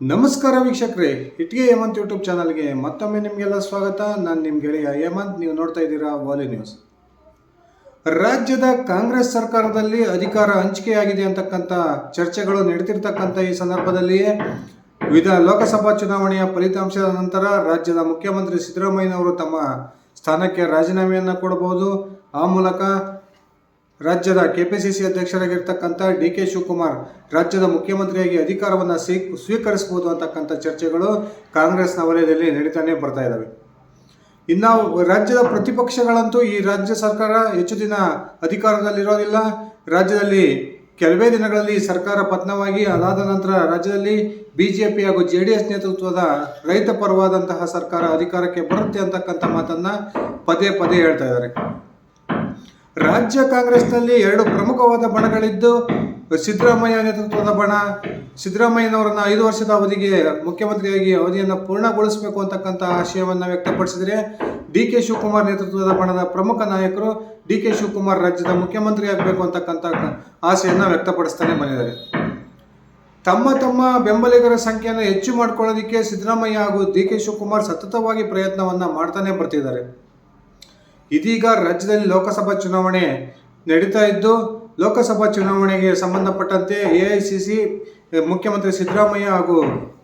ನಮಸ್ಕಾರ ವೀಕ್ಷಕರೇ, ಇಟ್ಗೆ ಹೇಮಂತ್ ಯೂಟ್ಯೂಬ್ ಚಾನಲ್ಗೆ ಮತ್ತೊಮ್ಮೆ ನಿಮಗೆಲ್ಲ ಸ್ವಾಗತ. ನಾನು ನಿಮ್ಮ ಗೆಳೆಯ ಹೇಮಂತ್, ನೀವು ನೋಡ್ತಾ ಇದ್ದೀರಾ ವಾಲಿ ನ್ಯೂಸ್. ರಾಜ್ಯದ ಕಾಂಗ್ರೆಸ್ ಸರ್ಕಾರದಲ್ಲಿ ಅಧಿಕಾರ ಹಂಚಿಕೆಯಾಗಿದೆ ಅಂತಕ್ಕಂಥ ಚರ್ಚೆಗಳು ನಡೆದಿರ್ತಕ್ಕಂಥ ಈ ಸಂದರ್ಭದಲ್ಲಿಯೇ ವಿಧ ಲೋಕಸಭಾ ಚುನಾವಣೆಯ ಫಲಿತಾಂಶದ ನಂತರ ರಾಜ್ಯದ ಮುಖ್ಯಮಂತ್ರಿ ಸಿದ್ದರಾಮಯ್ಯನವರು ತಮ್ಮ ಸ್ಥಾನಕ್ಕೆ ರಾಜೀನಾಮೆಯನ್ನು ಕೊಡಬಹುದು. ಆ ಮೂಲಕ ರಾಜ್ಯದ ಕೆಪಿಸಿಸಿ ಅಧ್ಯಕ್ಷರಾಗಿರ್ತಕ್ಕಂಥ ಡಿ ಕೆ ಶಿವಕುಮಾರ್ ರಾಜ್ಯದ ಮುಖ್ಯಮಂತ್ರಿಯಾಗಿ ಅಧಿಕಾರವನ್ನು ಸ್ವೀ ಸ್ವೀಕರಿಸಬಹುದು ಅಂತಕ್ಕಂಥ ಚರ್ಚೆಗಳು ಕಾಂಗ್ರೆಸ್ನ ವಲಯದಲ್ಲಿ ನಡೀತಾನೆ ಬರ್ತಾ ಇದ್ದಾವೆ ಇನ್ನು ರಾಜ್ಯದ ಪ್ರತಿಪಕ್ಷಗಳಂತೂ ಈ ರಾಜ್ಯ ಸರ್ಕಾರ ಹೆಚ್ಚು ದಿನ ಅಧಿಕಾರದಲ್ಲಿರೋದಿಲ್ಲ. ರಾಜ್ಯದಲ್ಲಿ ಕೆಲವೇ ದಿನಗಳಲ್ಲಿ ಸರ್ಕಾರ ಪತನವಾಗಿ ಅದಾದ ನಂತರ ರಾಜ್ಯದಲ್ಲಿ ಬಿ ಜೆ ಪಿ ಹಾಗೂ ಜೆ ಡಿ ಎಸ್ ನೇತೃತ್ವದ ರೈತ ಪರವಾದಂತಹ ಸರ್ಕಾರ ಅಧಿಕಾರಕ್ಕೆ ಬರುತ್ತೆ ಅಂತಕ್ಕಂಥ ಮಾತನ್ನು ಪದೇ ಪದೇ ಹೇಳ್ತಾ ಇದ್ದಾರೆ. ರಾಜ್ಯ ಕಾಂಗ್ರೆಸ್ನಲ್ಲಿ ಎರಡು ಪ್ರಮುಖವಾದ ಬಣಗಳಿದ್ದು, ಸಿದ್ದರಾಮಯ್ಯ ನೇತೃತ್ವದ ಬಣ. ಸಿದ್ದರಾಮಯ್ಯನವರನ್ನ ಐದು ವರ್ಷದ ಅವಧಿಗೆ ಮುಖ್ಯಮಂತ್ರಿಯಾಗಿ ಅವಧಿಯನ್ನು ಪೂರ್ಣಗೊಳಿಸಬೇಕು ಅಂತಕ್ಕಂಥ ಆಶಯವನ್ನು ವ್ಯಕ್ತಪಡಿಸಿದರೆ, ಡಿ ಕೆ ಶಿವಕುಮಾರ್ ನೇತೃತ್ವದ ಬಣದ ಪ್ರಮುಖ ನಾಯಕರು ಡಿ ಕೆ ಶಿವಕುಮಾರ್ ರಾಜ್ಯದ ಮುಖ್ಯಮಂತ್ರಿ ಆಗಬೇಕು ಅಂತಕ್ಕಂಥ ಆಸೆಯನ್ನು ವ್ಯಕ್ತಪಡಿಸ್ತಾನೆ ಬಂದಿದ್ದಾರೆ ತಮ್ಮ ತಮ್ಮ ಬೆಂಬಲಿಗರ ಸಂಖ್ಯೆಯನ್ನು ಹೆಚ್ಚು ಮಾಡ್ಕೊಳ್ಳೋದಕ್ಕೆ ಸಿದ್ದರಾಮಯ್ಯ ಹಾಗೂ ಡಿ ಕೆ ಶಿವಕುಮಾರ್ ಸತತವಾಗಿ ಪ್ರಯತ್ನವನ್ನು ಮಾಡ್ತಾನೆ ಬರ್ತಿದ್ದಾರೆ. ಇದೀಗ ರಾಜ್ಯದಲ್ಲಿ ಲೋಕಸಭಾ ಚುನಾವಣೆ ನಡೀತಾ ಇದ್ದು, ಲೋಕಸಭಾ ಚುನಾವಣೆಗೆ ಸಂಬಂಧಪಟ್ಟಂತೆ ಎ ಮುಖ್ಯಮಂತ್ರಿ ಸಿದ್ದರಾಮಯ್ಯ ಹಾಗೂ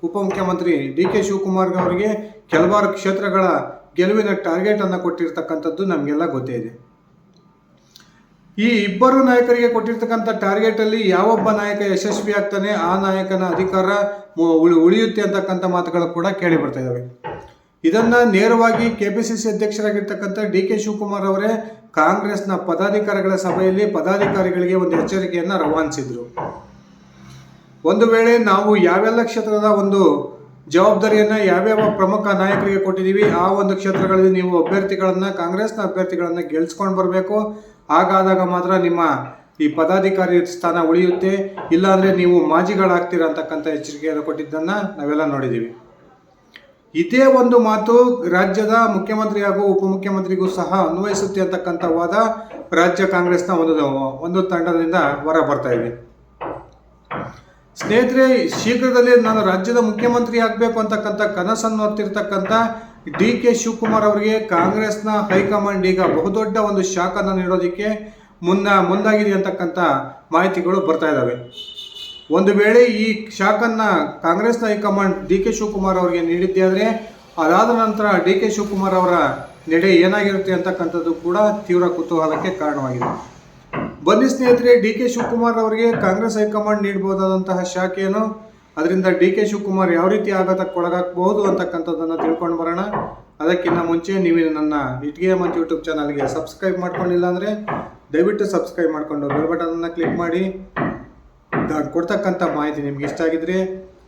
ಉಪಮುಖ್ಯಮಂತ್ರಿ ಡಿ ಕೆ ಶಿವಕುಮಾರ್ ಅವರಿಗೆ ಕೆಲವಾರು ಕ್ಷೇತ್ರಗಳ ಗೆಲುವಿನ ಟಾರ್ಗೆಟ್ ಅನ್ನು ಕೊಟ್ಟಿರ್ತಕ್ಕಂಥದ್ದು ನಮಗೆಲ್ಲ ಗೊತ್ತೇ ಇದೆ. ಈ ಇಬ್ಬರು ನಾಯಕರಿಗೆ ಕೊಟ್ಟಿರ್ತಕ್ಕಂಥ ಟಾರ್ಗೆಟ್ ಅಲ್ಲಿ ಯಾವೊಬ್ಬ ನಾಯಕ ಯಶಸ್ವಿ ಆಗ್ತಾನೆ ಆ ನಾಯಕನ ಅಧಿಕಾರ ಉಳಿಯುತ್ತೆ ಅಂತಕ್ಕಂಥ ಮಾತುಗಳು ಕೂಡ ಕೇಳಿ ಬರ್ತಾ ಇದಾವೆ. ಇದನ್ನ ನೇರವಾಗಿ ಕೆಪಿಸಿಸಿ ಅಧ್ಯಕ್ಷರಾಗಿರ್ತಕ್ಕಂಥ ಡಿ ಕೆ ಶಿವಕುಮಾರ್ ಅವರೇ ಕಾಂಗ್ರೆಸ್ನ ಪದಾಧಿಕಾರಿಗಳ ಸಭೆಯಲ್ಲಿ ಪದಾಧಿಕಾರಿಗಳಿಗೆ ಒಂದು ಎಚ್ಚರಿಕೆಯನ್ನು ರವಾನಿಸಿದ್ರು. ಒಂದು ವೇಳೆ ನಾವು ಯಾವೆಲ್ಲ ಕ್ಷೇತ್ರದ ಒಂದು ಜವಾಬ್ದಾರಿಯನ್ನ ಯಾವ್ಯಾವ ಪ್ರಮುಖ ನಾಯಕರಿಗೆ ಕೊಟ್ಟಿದ್ದೀವಿ, ಆ ಒಂದು ಕ್ಷೇತ್ರಗಳಲ್ಲಿ ನೀವು ಅಭ್ಯರ್ಥಿಗಳನ್ನು, ಕಾಂಗ್ರೆಸ್ನ ಅಭ್ಯರ್ಥಿಗಳನ್ನು ಗೆಲ್ಸ್ಕೊಂಡು ಬರಬೇಕು. ಹಾಗಾದಾಗ ಮಾತ್ರ ನಿಮ್ಮ ಈ ಪದಾಧಿಕಾರಿ ಸ್ಥಾನ ಉಳಿಯುತ್ತೆ. ಇಲ್ಲಾಂದ್ರೆ ನೀವು ಮಾಜಿಗಳಾಗ್ತೀರಾ ಅಂತಕ್ಕಂಥ ಎಚ್ಚರಿಕೆಯನ್ನು ಕೊಟ್ಟಿದ್ದನ್ನ ನಾವೆಲ್ಲ ನೋಡಿದ್ದೀವಿ. ಇದೇ ಒಂದು ಮಾತು ರಾಜ್ಯದ ಮುಖ್ಯಮಂತ್ರಿ ಹಾಗೂ ಉಪಮುಖ್ಯಮಂತ್ರಿಗೂ ಸಹ ಅನ್ವಯಿಸುತ್ತೆ ಅಂತಕ್ಕಂಥ ವಾದ ರಾಜ್ಯ ಕಾಂಗ್ರೆಸ್ನ ಒಂದು ಒಂದು ತಂಡದಿಂದ ಹೊರ ಬರ್ತಾ ಇದೆ. ಸ್ನೇಹಿತರೆ, ಶೀಘ್ರದಲ್ಲೇ ನಾನು ರಾಜ್ಯದ ಮುಖ್ಯಮಂತ್ರಿ ಆಗಬೇಕು ಅಂತಕ್ಕಂಥ ಕನಸನ್ನು ಹೊತ್ತಿರ್ತಕ್ಕಂಥ ಡಿ ಕೆ ಶಿವಕುಮಾರ್ ಅವರಿಗೆ ಕಾಂಗ್ರೆಸ್ನ ಹೈಕಮಾಂಡ್ ಈಗ ಬಹುದೊಡ್ಡ ಒಂದು ಶಾಖನ್ನು ನೀಡೋದಕ್ಕೆ ಮುನ್ನ ಮುಂದಾಗಿದೆ ಅಂತಕ್ಕಂಥ ಮಾಹಿತಿಗಳು ಬರ್ತಾ ಇದ್ದಾವೆ. ಒಂದು ವೇಳೆ ಈ ಶಾಖನ್ನ ಕಾಂಗ್ರೆಸ್ನ ಹೈಕಮಾಂಡ್ ಡಿ ಕೆ ಶಿವಕುಮಾರ್ ಅವರಿಗೆ ನೀಡಿದ್ದೆ ಆದರೆ, ಅದಾದ ನಂತರ ಡಿ ಕೆ ಶಿವಕುಮಾರ್ ಅವರ ನಡೆ ಏನಾಗಿರುತ್ತೆ ಅಂತಕ್ಕಂಥದ್ದು ಕೂಡ ತೀವ್ರ ಕುತೂಹಲಕ್ಕೆ ಕಾರಣವಾಗಿದೆ. ಬನ್ನಿ ಸ್ನೇಹಿತರೆ, ಡಿ ಕೆ ಶಿವಕುಮಾರ್ ಅವರಿಗೆ ಕಾಂಗ್ರೆಸ್ ಹೈಕಮಾಂಡ್ ನೀಡಬಹುದಾದಂತಹ ಶಾಖೆಯನ್ನು, ಅದರಿಂದ ಡಿ ಕೆ ಶಿವಕುಮಾರ್ ಯಾವ ರೀತಿ ಆಘಾತಕ್ಕೆ ಒಳಗಾಗಬಹುದು ಅಂತಕ್ಕಂಥದ್ದನ್ನು ತಿಳ್ಕೊಂಡು ಬರೋಣ. ಅದಕ್ಕಿಂತ ಮುಂಚೆ ನೀವು ನನ್ನ ಇಟ್ಗೆ ಮತ್ತು ಯೂಟ್ಯೂಬ್ ಚಾನಲ್ಗೆ ಸಬ್ಸ್ಕ್ರೈಬ್ ಮಾಡ್ಕೊಂಡಿಲ್ಲ ಅಂದರೆ ದಯವಿಟ್ಟು ಸಬ್ಸ್ಕ್ರೈಬ್ ಮಾಡಿಕೊಂಡು ಬೆಲ್ ಬಟನನ್ನು ಕ್ಲಿಕ್ ಮಾಡಿ. ನಾನು ಕೊಡ್ತಕ್ಕಂಥ ಮಾಹಿತಿ ನಿಮ್ಗೆ ಇಷ್ಟ ಆಗಿದ್ರೆ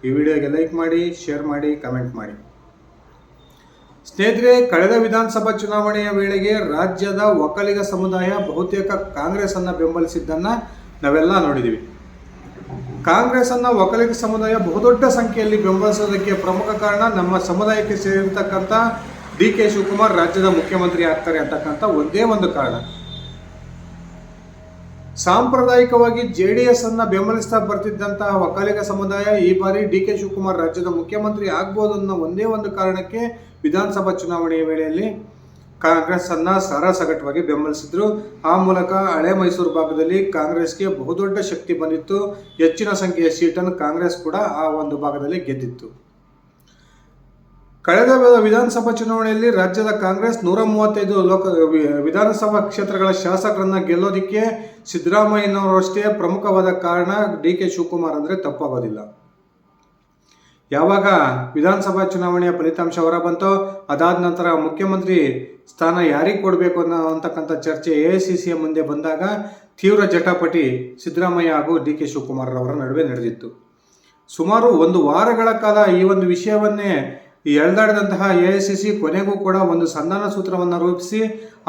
ಈ ವಿಡಿಯೋಗೆ ಲೈಕ್ ಮಾಡಿ, ಶೇರ್ ಮಾಡಿ, ಕಮೆಂಟ್ ಮಾಡಿ. ಸ್ನೇಹಿತರೆ, ಕಳೆದ ವಿಧಾನಸಭಾ ಚುನಾವಣೆಯ ವೇಳೆಗೆ ರಾಜ್ಯದ ಒಕ್ಕಲಿಗ ಸಮುದಾಯ ಬಹುತೇಕ ಕಾಂಗ್ರೆಸ್ ಅನ್ನ ಬೆಂಬಲಿಸಿದ್ದನ್ನ ನಾವೆಲ್ಲ ನೋಡಿದ್ದೀವಿ ಕಾಂಗ್ರೆಸ್ ಅನ್ನ ಒಕ್ಕಲಿಗ ಸಮುದಾಯ ಬಹುದೊಡ್ಡ ಸಂಖ್ಯೆಯಲ್ಲಿ ಬೆಂಬಲಿಸೋದಕ್ಕೆ ಪ್ರಮುಖ ಕಾರಣ ನಮ್ಮ ಸಮುದಾಯಕ್ಕೆ ಸೇರಿರ್ತಕ್ಕಂಥ ಡಿ ಕೆ ಶಿವಕುಮಾರ್ ರಾಜ್ಯದ ಮುಖ್ಯಮಂತ್ರಿ ಆಗ್ತಾರೆ ಅಂತಕ್ಕಂಥ ಒಂದೇ ಒಂದು ಕಾರಣ. ಸಾಂಪ್ರದಾಯಿಕವಾಗಿ ಜೆ ಡಿ ಎಸ್ ಅನ್ನ ಬೆಂಬಲಿಸ್ತಾ ಬರ್ತಿದ್ದಂತಹ ಒಕ್ಕಲಿಗ ಸಮುದಾಯ ಈ ಬಾರಿ ಡಿ ಕೆ ಶಿವಕುಮಾರ್ ರಾಜ್ಯದ ಮುಖ್ಯಮಂತ್ರಿ ಆಗ್ಬೋದು ಅನ್ನೋ ಒಂದೇ ಒಂದು ಕಾರಣಕ್ಕೆ ವಿಧಾನಸಭಾ ಚುನಾವಣೆಯ ವೇಳೆಯಲ್ಲಿ ಕಾಂಗ್ರೆಸ್ ಅನ್ನ ಸರಾಸಗಟವಾಗಿ ಬೆಂಬಲಿಸಿದ್ರು. ಆ ಮೂಲಕ ಹಳೆ ಮೈಸೂರು ಭಾಗದಲ್ಲಿ ಕಾಂಗ್ರೆಸ್ಗೆ ಬಹುದೊಡ್ಡ ಶಕ್ತಿ ಬಂದಿತ್ತು. ಹೆಚ್ಚಿನ ಸಂಖ್ಯೆಯ ಸೀಟನ್ನು ಕಾಂಗ್ರೆಸ್ ಕೂಡ ಆ ಒಂದು ಭಾಗದಲ್ಲಿ ಗೆದ್ದಿತ್ತು. ಕಳೆದ ವಿಧಾನಸಭಾ ಚುನಾವಣೆಯಲ್ಲಿ ರಾಜ್ಯದ ಕಾಂಗ್ರೆಸ್ ನೂರ ಮೂವತ್ತೈದು ಲೋಕ ವಿಧಾನಸಭಾ ಕ್ಷೇತ್ರಗಳ ಶಾಸಕರನ್ನ ಗೆಲ್ಲೋದಿಕ್ಕೆ ಸಿದ್ದರಾಮಯ್ಯನವರಷ್ಟೇ ಪ್ರಮುಖವಾದ ಕಾರಣ ಡಿ ಕೆ ಶಿವಕುಮಾರ್ ಅಂದರೆ ತಪ್ಪಾಗೋದಿಲ್ಲ. ಯಾವಾಗ ವಿಧಾನಸಭಾ ಚುನಾವಣೆಯ ಫಲಿತಾಂಶ ಹೊರ ಬಂತೋ ಅದಾದ ನಂತರ ಮುಖ್ಯಮಂತ್ರಿ ಸ್ಥಾನ ಯಾರಿಗೆ ಕೊಡಬೇಕು ಅನ್ನೋ ಅಂತಕ್ಕಂಥ ಚರ್ಚೆ ಎ ಸಿ ಸಿಯ ಮುಂದೆ ಬಂದಾಗ ತೀವ್ರ ಜಟಾಪಟಿ ಸಿದ್ದರಾಮಯ್ಯ ಹಾಗೂ ಡಿ ಕೆ ಶಿವಕುಮಾರ್ ಅವರ ನಡುವೆ ನಡೆದಿತ್ತು. ಸುಮಾರು ಒಂದು ವಾರಗಳ ಕಾಲ ಈ ಒಂದು ವಿಷಯವನ್ನೇ ಈ ಎಳೆದಾಡಿದಂತಹ ಎ ಐ ಸಿ ಸಿ ಕೊನೆಗೂ ಕೂಡ ಒಂದು ಸಂಧಾನ ಸೂತ್ರವನ್ನು ರೂಪಿಸಿ,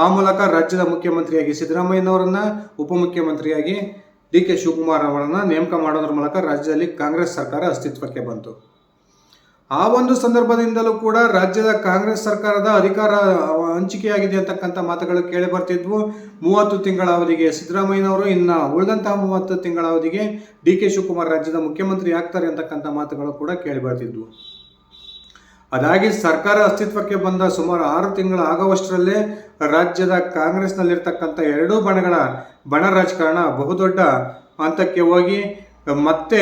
ಆ ಮೂಲಕ ರಾಜ್ಯದ ಮುಖ್ಯಮಂತ್ರಿಯಾಗಿ ಸಿದ್ದರಾಮಯ್ಯನವರನ್ನು, ಉಪಮುಖ್ಯಮಂತ್ರಿಯಾಗಿ ಡಿ ಕೆ ಶಿವಕುಮಾರ್ ಅವರನ್ನು ನೇಮಕ ಮಾಡೋದ್ರ ಮೂಲಕ ರಾಜ್ಯದಲ್ಲಿ ಕಾಂಗ್ರೆಸ್ ಸರ್ಕಾರ ಅಸ್ತಿತ್ವಕ್ಕೆ ಬಂತು. ಆ ಒಂದು ಸಂದರ್ಭದಿಂದಲೂ ಕೂಡ ರಾಜ್ಯದ ಕಾಂಗ್ರೆಸ್ ಸರ್ಕಾರದ ಅಧಿಕಾರ ಹಂಚಿಕೆಯಾಗಿದೆ ಅಂತಕ್ಕಂಥ ಮಾತುಗಳು ಕೇಳಿ ಬರ್ತಿದ್ವು. ಮೂವತ್ತು ತಿಂಗಳ ಅವಧಿಗೆ ಸಿದ್ದರಾಮಯ್ಯನವರು, ಇನ್ನು ಉಳಿದಂತಹ ಮೂವತ್ತು ತಿಂಗಳ ಅವಧಿಗೆ ಡಿ ಕೆ ಶಿವಕುಮಾರ್ ರಾಜ್ಯದ ಮುಖ್ಯಮಂತ್ರಿ ಆಗ್ತಾರೆ ಅಂತಕ್ಕಂಥ ಮಾತುಗಳು ಕೂಡ ಕೇಳಿ ಬರ್ತಿದ್ವು. ಅದಾಗಿ ಸರ್ಕಾರ ಅಸ್ತಿತ್ವಕ್ಕೆ ಬಂದ ಸುಮಾರು ಆರು ತಿಂಗಳ ಆಗುವಷ್ಟರಲ್ಲೇ ರಾಜ್ಯದ ಕಾಂಗ್ರೆಸ್ನಲ್ಲಿರ್ತಕ್ಕಂಥ ಎರಡೂ ಬಣಗಳ ಬಣ ರಾಜಕಾರಣ ಬಹುದೊಡ್ಡ ಹಂತಕ್ಕೆ ಹೋಗಿ, ಮತ್ತೆ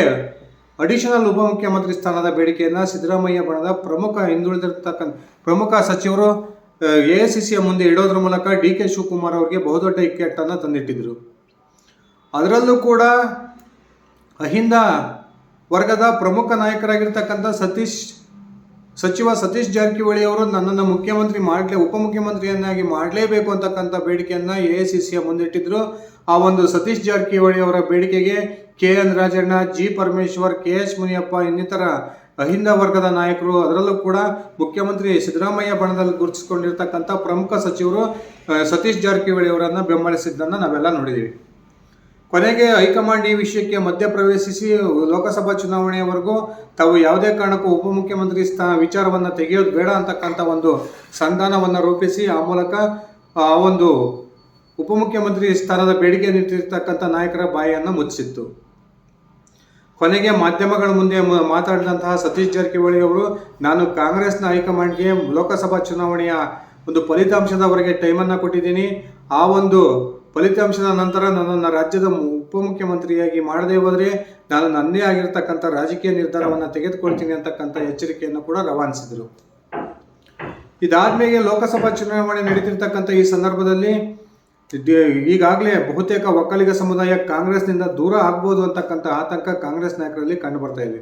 ಅಡಿಷನಲ್ ಉಪಮುಖ್ಯಮಂತ್ರಿ ಸ್ಥಾನದ ಬೇಡಿಕೆಯನ್ನು ಸಿದ್ದರಾಮಯ್ಯ ಬಣದ ಪ್ರಮುಖ ಹಿಂದುಳಿದಿರ್ತಕ್ಕಂಥ ಪ್ರಮುಖ ಸಚಿವರು ಎ ಐ ಸಿ ಸಿಯ ಮುಂದೆ ಇಡೋದ್ರ ಮೂಲಕ ಡಿ ಕೆ ಶಿವಕುಮಾರ್ ಅವರಿಗೆ ಬಹುದೊಡ್ಡ ಇಕ್ಕಟ್ಟನ್ನು ತಂದಿಟ್ಟಿದ್ರು. ಅದರಲ್ಲೂ ಕೂಡ ಅಹಿಂದ ವರ್ಗದ ಪ್ರಮುಖ ನಾಯಕರಾಗಿರ್ತಕ್ಕಂಥ ಸತೀಶ್ ಸಚಿವ ಸತೀಶ್ ಜಾರಕಿಹೊಳಿ ಅವರು ನನ್ನನ್ನು ಮುಖ್ಯಮಂತ್ರಿ ಮಾಡಲೇ, ಉಪಮುಖ್ಯಮಂತ್ರಿಯನ್ನಾಗಿ ಮಾಡಲೇಬೇಕು ಅಂತಕ್ಕಂಥ ಬೇಡಿಕೆಯನ್ನು ಎ ಐ ಸಿ ಸಿಯ ಮುಂದಿಟ್ಟಿದ್ರು. ಆ ಒಂದು ಸತೀಶ್ ಜಾರಕಿಹೊಳಿ ಅವರ ಬೇಡಿಕೆಗೆ K N Rajanna, G Parameshwar, K H Muniyappa ಇನ್ನಿತರ ಅಹಿಂದ ವರ್ಗದ ನಾಯಕರು ಅದರಲ್ಲೂ ಕೂಡ ಮುಖ್ಯಮಂತ್ರಿ ಸಿದ್ದರಾಮಯ್ಯ ಬಣದಲ್ಲಿ ಗುರುತಿಸಿಕೊಂಡಿರ್ತಕ್ಕಂಥ ಪ್ರಮುಖ ಸಚಿವರು ಸತೀಶ್ ಜಾರಕಿಹೊಳಿ ಅವರನ್ನು ಬೆಂಬಲಿಸಿದ್ದನ್ನು ನಾವೆಲ್ಲ ನೋಡಿದ್ದೀವಿ ಕೊನೆಗೆ ಹೈಕಮಾಂಡ್ ಈ ವಿಷಯಕ್ಕೆ ಮಧ್ಯಪ್ರವೇಶಿಸಿ ಲೋಕಸಭಾ ಚುನಾವಣೆಯವರೆಗೂ ತಾವು ಯಾವುದೇ ಕಾರಣಕ್ಕೂ ಉಪಮುಖ್ಯಮಂತ್ರಿ ಸ್ಥಾ ವಿಚಾರವನ್ನು ತೆಗೆಯೋದು ಬೇಡ ಅಂತಕ್ಕಂಥ ಒಂದು ಸಂಧಾನವನ್ನು ರೂಪಿಸಿ, ಆ ಮೂಲಕ, ಆ ಒಂದು ಉಪಮುಖ್ಯಮಂತ್ರಿ ಸ್ಥಾನದ ಬೇಡಿಕೆ ನೀಡಿರ್ತಕ್ಕಂಥ ನಾಯಕರ ಬಾಯಿಯನ್ನು ಮುಚ್ಚಿತ್ತು. ಕೊನೆಗೆ ಮಾಧ್ಯಮಗಳ ಮುಂದೆ ಮಾತಾಡಿದಂತಹ ಸತೀಶ್ ಜಾರಕಿಹೊಳಿ ಅವರು, ನಾನು ಕಾಂಗ್ರೆಸ್ನ ಹೈಕಮಾಂಡ್ಗೆ ಲೋಕಸಭಾ ಚುನಾವಣೆಯ ಒಂದು ಫಲಿತಾಂಶದವರೆಗೆ ಟೈಮನ್ನು ಕೊಟ್ಟಿದ್ದೀನಿ. ಆ ಒಂದು ಫಲಿತಾಂಶದ ನಂತರ ನನ್ನನ್ನು ರಾಜ್ಯದ ಉಪಮುಖ್ಯಮಂತ್ರಿಯಾಗಿ ಮಾಡದೇ ಹೋದರೆ ನಾನು ನನ್ನೇ ಆಗಿರ್ತಕ್ಕಂಥ ರಾಜಕೀಯ ನಿರ್ಧಾರವನ್ನು ತೆಗೆದುಕೊಳ್ತೀನಿ ಅಂತಕ್ಕಂಥ ಎಚ್ಚರಿಕೆಯನ್ನು ಕೂಡ ರವಾನಿಸಿದರು. ಇದಾದ್ಮೇಲೆ ಲೋಕಸಭಾ ಚುನಾವಣೆ ನಡೀತಿರ್ತಕ್ಕಂಥ ಈ ಸಂದರ್ಭದಲ್ಲಿ ಈಗಾಗಲೇ ಬಹುತೇಕ ಒಕ್ಕಲಿಗ ಸಮುದಾಯ ಕಾಂಗ್ರೆಸ್ನಿಂದ ದೂರ ಆಗ್ಬೋದು ಅಂತಕ್ಕಂಥ ಆತಂಕ ಕಾಂಗ್ರೆಸ್ ನಾಯಕರಲ್ಲಿ ಕಂಡುಬರ್ತಾ ಇದೆ.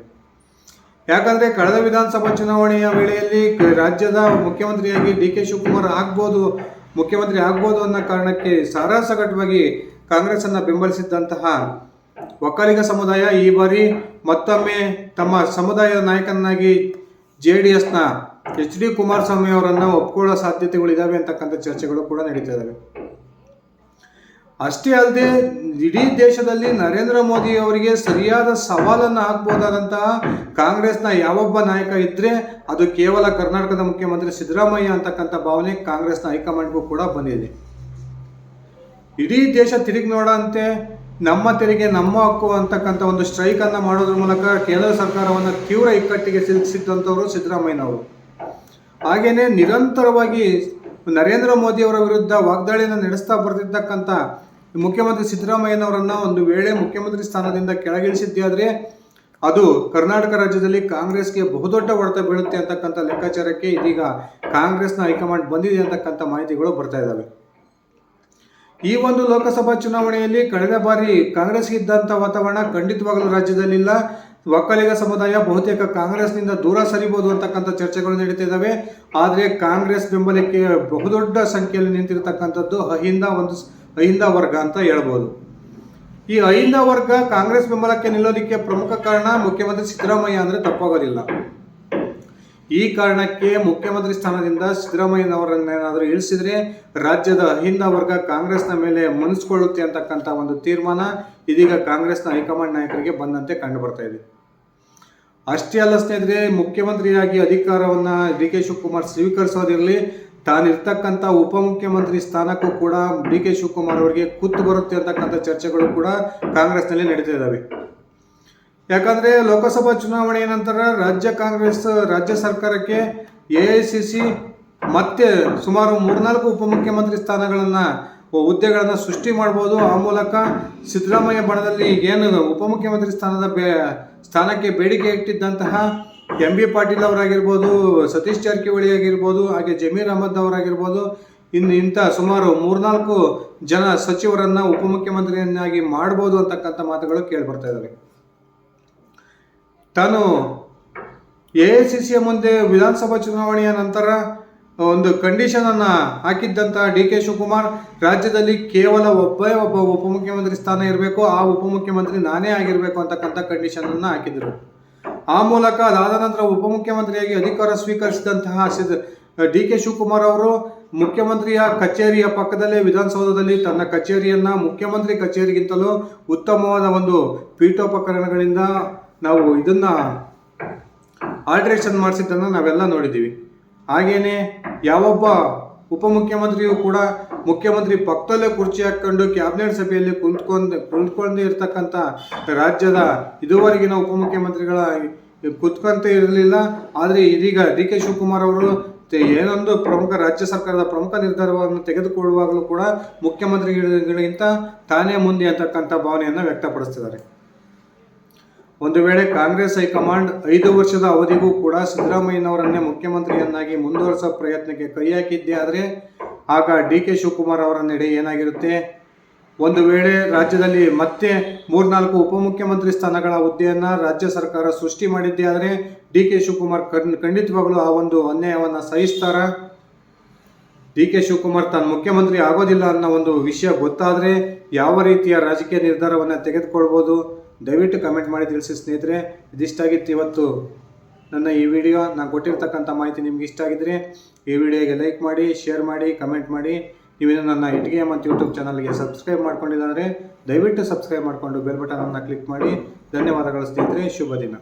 ಯಾಕಂದ್ರೆ ಕಳೆದ ವಿಧಾನಸಭಾ ಚುನಾವಣೆಯ ವೇಳೆಯಲ್ಲಿ ರಾಜ್ಯದ ಮುಖ್ಯಮಂತ್ರಿಯಾಗಿ ಡಿ ಕೆ ಶಿವಕುಮಾರ್ ಆಗ್ಬೋದು ಮುಖ್ಯಮಂತ್ರಿ ಆಗ್ಬೋದು ಅನ್ನೋ ಕಾರಣಕ್ಕೆ ಸಾರಾಸಗಟವಾಗಿ ಕಾಂಗ್ರೆಸ್ ಅನ್ನ ಬೆಂಬಲಿಸಿದ್ದಂತಹ ಒಕ್ಕಲಿಗ ಸಮುದಾಯ ಈ ಬಾರಿ ಮತ್ತೊಮ್ಮೆ ತಮ್ಮ ಸಮುದಾಯದ ನಾಯಕನಾಗಿ ಜೆ ಡಿ ಎಸ್ನ ಎಚ್ ಡಿ ಕುಮಾರಸ್ವಾಮಿ ಅವರನ್ನು ಒಪ್ಕೊಳ್ಳೋ ಸಾಧ್ಯತೆಗಳಿದ್ದಾವೆ ಅಂತಕ್ಕಂಥ ಚರ್ಚೆಗಳು ಕೂಡ ನಡೀತಾ ಇದ್ದಾವೆ ಅಷ್ಟೇ ಅಲ್ಲದೆ ಇಡೀ ದೇಶದಲ್ಲಿ ನರೇಂದ್ರ ಮೋದಿ ಅವರಿಗೆ ಸರಿಯಾದ ಸವಾಲನ್ನು ಹಾಕ್ಬೋದಾದಂತಹ ಕಾಂಗ್ರೆಸ್ನ ಯಾವೊಬ್ಬ ನಾಯಕ ಇದ್ದರೆ ಅದು ಕೇವಲ ಕರ್ನಾಟಕದ ಮುಖ್ಯಮಂತ್ರಿ ಸಿದ್ದರಾಮಯ್ಯ ಅಂತಕ್ಕಂಥ ಭಾವನೆ ಕಾಂಗ್ರೆಸ್ನ ಹೈಕಮಾಂಡ್ಗೂ ಕೂಡ ಬಂದಿದೆ. ಇಡೀ ದೇಶ ತಿರುಗಿ ನೋಡಂತೆ, ನಮ್ಮ ತೆರಿಗೆ ನಮ್ಮ ಹಕ್ಕು ಅಂತಕ್ಕಂಥ ಒಂದು ಸ್ಟ್ರೈಕ್ ಅನ್ನ ಮಾಡೋದ್ರ ಮೂಲಕ ಕೇಂದ್ರ ಸರ್ಕಾರವನ್ನು ತೀವ್ರ ಇಕ್ಕಟ್ಟಿಗೆ ಸಿಲುಕಿಸಿದ್ದಂಥವರು ಸಿದ್ದರಾಮಯ್ಯನವರು. ಹಾಗೆಯೇ ನಿರಂತರವಾಗಿ ನರೇಂದ್ರ ಮೋದಿಯವರ ವಿರುದ್ಧ ವಾಗ್ದಾಳಿಯನ್ನು ನಡೆಸ್ತಾ ಬರ್ತಿರ್ತಕ್ಕಂಥ ಮುಖ್ಯಮಂತ್ರಿ ಸಿದ್ದರಾಮಯ್ಯನವರನ್ನ ಒಂದು ವೇಳೆ ಮುಖ್ಯಮಂತ್ರಿ ಸ್ಥಾನದಿಂದ ಕೆಳಗಿಳಿಸಿದ್ದೇ ಆದರೆ ಅದು ಕರ್ನಾಟಕ ರಾಜ್ಯದಲ್ಲಿ ಕಾಂಗ್ರೆಸ್ಗೆ ಬಹುದೊಡ್ಡ ಹೊಡೆತ ಬೀಳುತ್ತೆ ಅಂತಕ್ಕಂಥ ಲೆಕ್ಕಾಚಾರಕ್ಕೆ ಇದೀಗ ಕಾಂಗ್ರೆಸ್ನ ಹೈಕಮಾಂಡ್ ಬಂದಿದೆ ಅಂತಕ್ಕಂಥ ಮಾಹಿತಿಗಳು ಬರ್ತಾ ಇದ್ದಾವೆ. ಈ ಒಂದು ಲೋಕಸಭಾ ಚುನಾವಣೆಯಲ್ಲಿ ಕಳೆದ ಬಾರಿ ಕಾಂಗ್ರೆಸ್ಗೆ ಇದ್ದಂಥ ವಾತಾವರಣ ಖಂಡಿತವಾಗಲೂ ರಾಜ್ಯದಲ್ಲಿಲ್ಲ. ಒಕ್ಕಲಿಗ ಸಮುದಾಯ ಬಹುತೇಕ ಕಾಂಗ್ರೆಸ್ನಿಂದ ದೂರ ಸರಿಬಹುದು ಅಂತಕ್ಕಂಥ ಚರ್ಚೆಗಳು ನಡೀತಿದ್ದಾವೆ ಆದರೆ ಕಾಂಗ್ರೆಸ್ ಬೆಂಬಲಕ್ಕೆ ಬಹುದೊಡ್ಡ ಸಂಖ್ಯೆಯಲ್ಲಿ ನಿಂತಿರತಕ್ಕಂಥದ್ದು ಅಹಿಂದ ಒಂದು ಅಹಿಂದ ವರ್ಗ ಅಂತ ಹೇಳ್ಬೋದು. ಈ ಅಹಿಂದ ವರ್ಗ ಕಾಂಗ್ರೆಸ್ ಬೆಂಬಲಕ್ಕೆ ನಿಲ್ಲೋದಕ್ಕೆ ಪ್ರಮುಖ ಕಾರಣ ಮುಖ್ಯಮಂತ್ರಿ ಸಿದ್ದರಾಮಯ್ಯ ಅಂದರೆ ತಪ್ಪಾಗೋದಿಲ್ಲ. ಈ ಕಾರಣಕ್ಕೆ ಮುಖ್ಯಮಂತ್ರಿ ಸ್ಥಾನದಿಂದ ಸಿದ್ದರಾಮಯ್ಯನವರನ್ನೇನಾದರೂ ಇಳಿಸಿದ್ರೆ ರಾಜ್ಯದ ಅಹಿಂದ ವರ್ಗ ಕಾಂಗ್ರೆಸ್ನ ಮೇಲೆ ಮನಸ್ಕೊಳ್ಳುತ್ತೆ ಅಂತಕ್ಕಂಥ ಒಂದು ತೀರ್ಮಾನ ಇದೀಗ ಕಾಂಗ್ರೆಸ್ನ ಹೈಕಮಾಂಡ್ ನಾಯಕರಿಗೆ ಬಂದಂತೆ ಕಂಡು ಬರ್ತಾ ಇದೆ. ಅಷ್ಟೇ ಅಲ್ಲ ಸ್ನೇಹಿತರೆ, ಮುಖ್ಯಮಂತ್ರಿಯಾಗಿ ಅಧಿಕಾರವನ್ನು ಡಿ ಕೆ ಶಿವಕುಮಾರ್ ಸ್ವೀಕರಿಸೋದಿರಲಿ ತಾನಿರ್ತಕ್ಕಂಥ ಉಪಮುಖ್ಯಮಂತ್ರಿ ಸ್ಥಾನಕ್ಕೂ ಕೂಡ ಡಿ ಕೆ ಶಿವಕುಮಾರ್ ಅವರಿಗೆ ಕುತ್ತು ಬರುತ್ತೆ ಅಂತಕ್ಕಂಥ ಚರ್ಚೆಗಳು ಕೂಡ ಕಾಂಗ್ರೆಸ್ನಲ್ಲಿ ನಡೀತಾ ಇದ್ದಾವೆ ಯಾಕಂದ್ರೆ ಲೋಕಸಭಾ ಚುನಾವಣೆಯ ನಂತರ ರಾಜ್ಯ ಕಾಂಗ್ರೆಸ್ ರಾಜ್ಯ ಸರ್ಕಾರಕ್ಕೆ ಎ ಐ ಸಿ ಸಿ ಮತ್ತೆ ಸುಮಾರು ಮೂರ್ನಾಲ್ಕು ಉಪಮುಖ್ಯಮಂತ್ರಿ ಸ್ಥಾನಗಳನ್ನು, ಹುದ್ದೆಗಳನ್ನು ಸೃಷ್ಟಿ ಮಾಡ್ಬೋದು. ಆ ಮೂಲಕ ಸಿದ್ದರಾಮಯ್ಯ ಬಣದಲ್ಲಿ ಏನು ಉಪಮುಖ್ಯಮಂತ್ರಿ ಸ್ಥಾನದ ಬೇ ಸ್ಥಾನಕ್ಕೆ ಬೇಡಿಕೆ ಇಟ್ಟಿದ್ದಂತಹ ಎಂ ಬಿ ಪಾಟೀಲ್ ಅವರಾಗಿರ್ಬೋದು, ಸತೀಶ್ ಜಾರಕಿಹೊಳಿ ಆಗಿರ್ಬೋದು, ಹಾಗೆ ಜಮೀರ್ ಅಹಮದ್ ಅವರಾಗಿರ್ಬೋದು, ಇನ್ನು ಇಂಥ ಸುಮಾರು ಮೂರ್ನಾಲ್ಕು ಜನ ಸಚಿವರನ್ನ ಉಪಮುಖ್ಯಮಂತ್ರಿಯನ್ನಾಗಿ ಮಾಡ್ಬೋದು ಅಂತಕ್ಕಂಥ ಮಾತುಗಳು ಕೇಳಿಬರ್ತಾ ಇದ್ದಾವೆ ತಾನು ಎ ಐ ಸಿ ಸಿಯ ಮುಂದೆ ವಿಧಾನಸಭಾ ಚುನಾವಣೆಯ ನಂತರ ಒಂದು ಕಂಡೀಷನ್ ಅನ್ನ ಹಾಕಿದ್ದಂತ ಡಿ ಕೆ ಶಿವಕುಮಾರ್, ರಾಜ್ಯದಲ್ಲಿ ಕೇವಲ ಒಬ್ಬ ಒಬ್ಬ ಉಪಮುಖ್ಯಮಂತ್ರಿ ಸ್ಥಾನ ಇರಬೇಕು, ಆ ಉಪಮುಖ್ಯಮಂತ್ರಿ ನಾನೇ ಆಗಿರಬೇಕು ಅಂತಕ್ಕಂಥ ಕಂಡೀಷನ್ ಅನ್ನ ಹಾಕಿದ್ರು. ಆ ಮೂಲಕ ಅದಾದ ನಂತರ ಉಪಮುಖ್ಯಮಂತ್ರಿಯಾಗಿ ಅಧಿಕಾರ ಸ್ವೀಕರಿಸಿದಂತಹ ಸಿದ್ ಡಿ ಕೆ ಶಿವಕುಮಾರ್ ಅವರು ಮುಖ್ಯಮಂತ್ರಿಯ ಕಚೇರಿಯ ಪಕ್ಕದಲ್ಲೇ ವಿಧಾನಸೌಧದಲ್ಲಿ ತನ್ನ ಕಚೇರಿಯನ್ನ ಮುಖ್ಯಮಂತ್ರಿ ಕಚೇರಿಗಿಂತಲೂ ಉತ್ತಮವಾದ ಒಂದು ಪೀಠೋಪಕರಣಗಳಿಂದ ನಾವು ಇದನ್ನ ಆಲ್ಟ್ರೇಷನ್ ಮಾಡಿಸಿದ್ದನ್ನು ನಾವೆಲ್ಲ ನೋಡಿದ್ದೀವಿ. ಹಾಗೇನೆ ಯಾವೊಬ್ಬ ಉಪಮುಖ್ಯಮಂತ್ರಿಯು ಕೂಡ ಮುಖ್ಯಮಂತ್ರಿ ಪಕ್ಕದಲ್ಲೇ ಕುರ್ಚಿ ಹಾಕ್ಕೊಂಡು ಕ್ಯಾಬಿನೆಟ್ ಸಭೆಯಲ್ಲಿ ಕುಂತ್ಕೊಂಡು ಕುಂತ್ಕೊಂಡು ಇರ್ತಕ್ಕಂಥ ರಾಜ್ಯದ ಇದುವರೆಗಿನ ಉಪಮುಖ್ಯಮಂತ್ರಿಗಳ ಕುತ್ಕೊಂತ ಇರಲಿಲ್ಲ. ಆದರೆ ಇದೀಗ ಡಿ ಕೆ ಶಿವಕುಮಾರ್ ಅವರು ಏನೊಂದು ಪ್ರಮುಖ ರಾಜ್ಯ ಸರ್ಕಾರದ ಪ್ರಮುಖ ನಿರ್ಧಾರವನ್ನು ತೆಗೆದುಕೊಳ್ಳುವಾಗಲೂ ಕೂಡ ಮುಖ್ಯಮಂತ್ರಿಗಳಿಗಿಂತ ತಾನೇ ಮುಂದೆ ಅಂತಕ್ಕಂಥ ಭಾವನೆಯನ್ನು ವ್ಯಕ್ತಪಡಿಸ್ತಿದ್ದಾರೆ. ಒಂದು ವೇಳೆ ಕಾಂಗ್ರೆಸ್ ಹೈಕಮಾಂಡ್ ಐದು ವರ್ಷದ ಅವಧಿಗೂ ಕೂಡ ಸಿದ್ದರಾಮಯ್ಯನವರನ್ನೇ ಮುಖ್ಯಮಂತ್ರಿಯನ್ನಾಗಿ ಮುಂದುವರಿಸೋ ಪ್ರಯತ್ನಕ್ಕೆ ಕೈ ಹಾಕಿದ್ದೇ ಆದರೆ ಆಗ ಡಿ ಕೆ ಶಿವಕುಮಾರ್ ಅವರ ನಡೆ ಏನಾಗಿರುತ್ತೆ? ಒಂದು ವೇಳೆ ರಾಜ್ಯದಲ್ಲಿ ಮತ್ತೆ ಮೂರ್ನಾಲ್ಕು ಉಪಮುಖ್ಯಮಂತ್ರಿ ಸ್ಥಾನಗಳ ಹುದ್ದೆಯನ್ನು ರಾಜ್ಯ ಸರ್ಕಾರ ಸೃಷ್ಟಿ ಮಾಡಿದ್ದೇ ಆದರೆ ಡಿ ಕೆ ಶಿವಕುಮಾರ್ ಕಣ್ ಖಂಡಿತವಾಗಲೂ ಆ ಒಂದು ಅನ್ಯಾಯವನ್ನು ಸಹಿಸ್ತಾರ? ಡಿ ಕೆ ಶಿವಕುಮಾರ್ ತಾನು ಮುಖ್ಯಮಂತ್ರಿ ಆಗೋದಿಲ್ಲ ಅನ್ನೋ ಒಂದು ವಿಷಯ ಗೊತ್ತಾದರೆ ಯಾವ ರೀತಿಯ ರಾಜಕೀಯ ನಿರ್ಧಾರವನ್ನು ತೆಗೆದುಕೊಳ್ಬೋದು? ದಯವಿಟ್ಟು ಕಮೆಂಟ್ ಮಾಡಿ ತಿಳಿಸಿ ಸ್ನೇಹಿತರೆ, ಇದಿಷ್ಟಾಗಿತ್ತು ಇವತ್ತು ನನ್ನ ಈ ವಿಡಿಯೋ ನಾನು ಕೊಟ್ಟಿರ್ತಕ್ಕಂಥ ಮಾಹಿತಿ ನಿಮ್ಗೆ ಇಷ್ಟ ಆಗಿದ್ರೆ ಈ ವಿಡಿಯೋಗೆ ಲೈಕ್ ಮಾಡಿ ಶೇರ್ ಮಾಡಿ ಕಮೆಂಟ್ ಮಾಡಿ. ನೀವೇನು ನನ್ನ ಇಟ್ಗೆ ಮತ್ತು ಯೂಟ್ಯೂಬ್ ಚಾನಲ್ಗೆ ಸಬ್ಸ್ಕ್ರೈಬ್ ಮಾಡ್ಕೊಂಡಿಲ್ಲ ಅಂದರೆ ದಯವಿಟ್ಟು ಸಬ್ಸ್ಕ್ರೈಬ್ ಮಾಡಿಕೊಂಡು ಬೆಲ್ ಬಟನನ್ನು ಕ್ಲಿಕ್ ಮಾಡಿ. ಧನ್ಯವಾದಗಳು ಸ್ನೇಹಿತರೆ, ಶುಭ ದಿನ.